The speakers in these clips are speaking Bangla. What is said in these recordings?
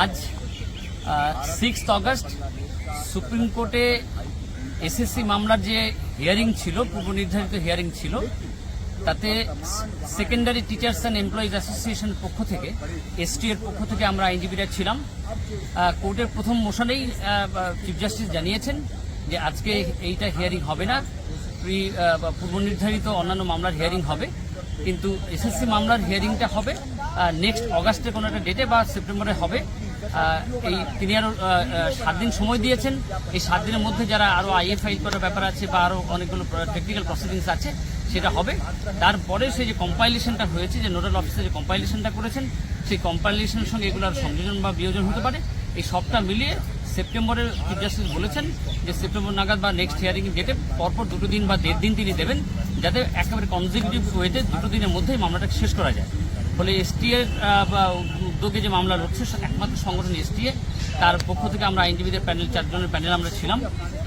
আজ সিক্স অগস্ট সুপ্রিম কোর্টে এসএসসি মামলার যে হিয়ারিং ছিল, পূর্ব নির্ধারিত হিয়ারিং ছিল, তাতে secondary teachers and employees association পক্ষ থেকে এসটি এর পক্ষ থেকে আমরা আইনজীবীরা ছিলাম। কোর্টের প্রথম মোশনেই চিফ জাস্টিস জানিয়েছেন যে আজকে এইটা হিয়ারিং হবে না। প্রি পূর্ব নির্ধারিত অন্যান্য মামলার হিয়ারিং হবে। কিন্তু এসএসসি মামলার হিয়ারিংটা হবে নেক্সট অগাস্টে কোনো একটা ডেটে বা সেপ্টেম্বরে হবে। এই তিনি আরও সাত দিন সময় দিয়েছেন। এই সাত দিনের মধ্যে যারা আরও আইএ ফাইল করার ব্যাপার আছে বা আরও অনেকগুলো টেকনিক্যাল প্রসিডিংস আছে, সেটা হবে। তারপরে সেই যে কম্পাইলেশনটা হয়েছে, যে নোডাল অফিসে যে কম্পাইলেশনটা করেছেন, সেই কম্পাইলেশনের সঙ্গে এগুলোর সংযোজন বা বিয়োজন হতে পারে। এই সবটা মিলিয়ে সেপ্টেম্বরে চিফ জাস্টিস বলেছেন যে সেপ্টেম্বর নাগাদ বা নেক্সট হিয়ারিং ডেটে পরপর দুটো দিন বা দেড় দিন তিনি দেবেন যাতে একেবারে কনজিকিউটিভ ওয়েতে দুটো দিনের মধ্যেই মামলাটা শেষ করা যায়। ফলে এসটি এর বা উদ্যোগে যে মামলা লড়ছে একমাত্র সংগঠন এসটিএ তার পক্ষ থেকে আমরা আইনজীবীদের প্যানেল চারজনের প্যানেল আমরা ছিলাম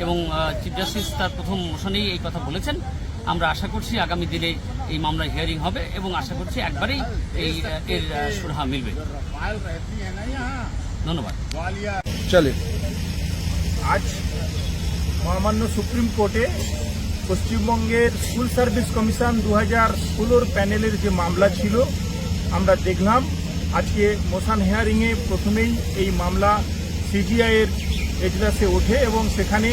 এবং চিফ জাস্টিস তার প্রথম মোশনেই এই কথা বলেছেন। আমরা আশা করছি আগামী দিনে এই মামলার হিয়ারিং হবে এবং আশা করছি একবারেই এই এর সুরাহা মিলবে। ধন্যবাদ। চলে। আজ মহামান্য সুপ্রিম কোর্টে পশ্চিমবঙ্গের স্কুল সার্ভিস কমিশন দু হাজার ষোলোর প্যানেলের যে মামলা ছিল, আমরা দেখলাম। আজকে মোশন হেয়ারিংয়ে প্রথমেই এই মামলা সিজিআইয়ের এজলাসে ওঠে এবং সেখানে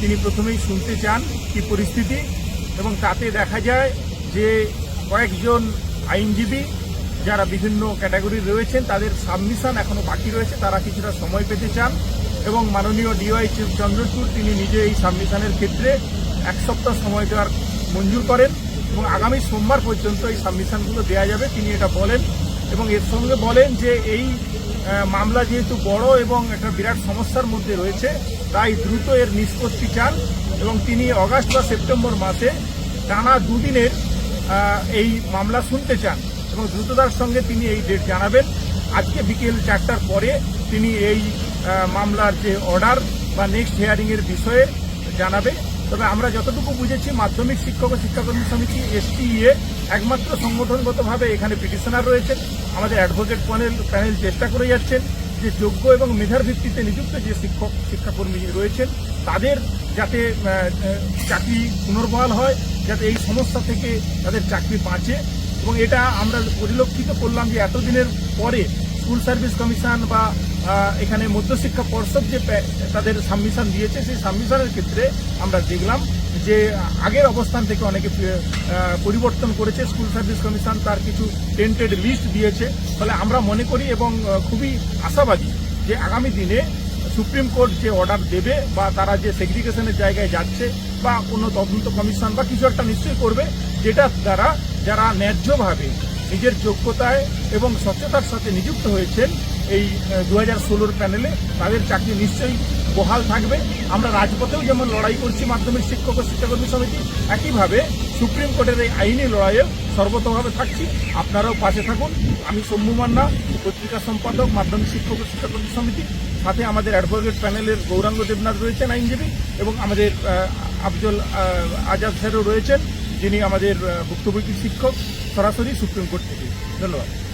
তিনি প্রথমেই শুনতে চান কি পরিস্থিতি এবং তাতে দেখা যায় যে কয়েকজন আইনজীবী যারা বিভিন্ন ক্যাটাগরি রয়েছেন, তাদের সাবমিশন এখনও বাকি রয়েছে, তারা কিছুটা সময় পেতে চান। এবং মাননীয় ডিওয়াই চিফ চন্দ্রচূড় তিনি নিজে এই সাবমিশনের ক্ষেত্রে এক সপ্তাহ সময় দেওয়ার মঞ্জুর করেন এবং আগামী সোমবার পর্যন্ত এই সাবমিশনগুলো দেওয়া যাবে। তিনি এটা বলেন এবং এর সঙ্গে বলেন যে এই মামলা যেহেতু বড় এবং একটা বিরাট সমস্যার মধ্যে রয়েছে, তাই দ্রুত এর নিষ্পত্তি চান এবং তিনি অগাস্ট বা সেপ্টেম্বর মাসে টানা দুদিনের এই মামলা শুনতে চান এবং দ্রুততার সঙ্গে তিনি এই ডেট জানাবেন। আজকে বিকেল চারটার পরে তিনি এই মামলার যে অর্ডার বা নেক্সট হিয়ারিংয়ের বিষয়ে জানাবে। তবে আমরা যতটুকু বুঝেছি, মাধ্যমিক শিক্ষক ও শিক্ষাকর্মী সমিতি এসটিইএ একমাত্র সংগঠনগতভাবে এখানে পিটিশনার রয়েছেন। আমাদের অ্যাডভোকেট প্যানেল প্যানেল চেষ্টা করে যাচ্ছেন যে যোগ্য এবং মেধার ভিত্তিতে নিযুক্ত যে শিক্ষক, শিক্ষাকর্মী রয়েছেন, তাদের যাতে চাকরি পুনর্বহাল হয়, যাতে এই সমস্যা থেকে তাদের চাকরি বাঁচে। এবং এটা আমরা পরিলক্ষিত করলাম যে এতদিনের পরে স্কুল সার্ভিস কমিশন বা এখানে মধ্যশিক্ষা পর্ষদ যে তাদের সাবমিশন দিয়েছে, সেই সাবমিশনের ক্ষেত্রে আমরা দেখলাম যে, আগের অবস্থান থেকে অনেকে পরিবর্তন করেছে। স্কুল সার্ভিস কমিশন তার কিছু টেন্টেড লিস্ট দিয়েছে। ফলে আমরা মনে করি এবং খুবই আশাবাদী যে আগামী দিনে সুপ্রিম কোর্ট যে অর্ডার দেবে বা তারা যে সেগ্রিগেশনের জায়গায় যাচ্ছে বা কোনো তদন্ত কমিশন বা কিছু একটা নিশ্চয়ই করবে, যেটার দ্বারা যারা ন্যায্যভাবে নিজের যোগ্যতায় এবং স্বচ্ছতার সাথে নিযুক্ত হয়েছেন এই দু হাজার ষোলোর প্যানেলে। তাদের চাকরি নিশ্চয়ই বহাল থাকবে। আমরা রাজপথেও যেমন লড়াই করছি মাধ্যমিক শিক্ষক ও শিক্ষাকর্মী সমিতি, একইভাবে সুপ্রিম কোর্টের এই আইনি লড়াইয়ে সর্বতভাবে থাকছি। আপনারাও পাশে থাকুন। আমি শম্ভু মান্না, পত্রিকা সম্পাদক, মাধ্যমিক শিক্ষক ও শিক্ষাকর্মী সমিতি। সাথে আমাদের অ্যাডভোকেট প্যানেলের গৌরাঙ্গ দেবনাথ রয়েছেন আইনজীবী এবং আমাদের আফজল আজাদ স্যারও রয়েছেন। যিনি আমাদের ভুক্তভোগী শিক্ষক সরাসরি সুপ্রিম কোর্ট থেকে। ধন্যবাদ।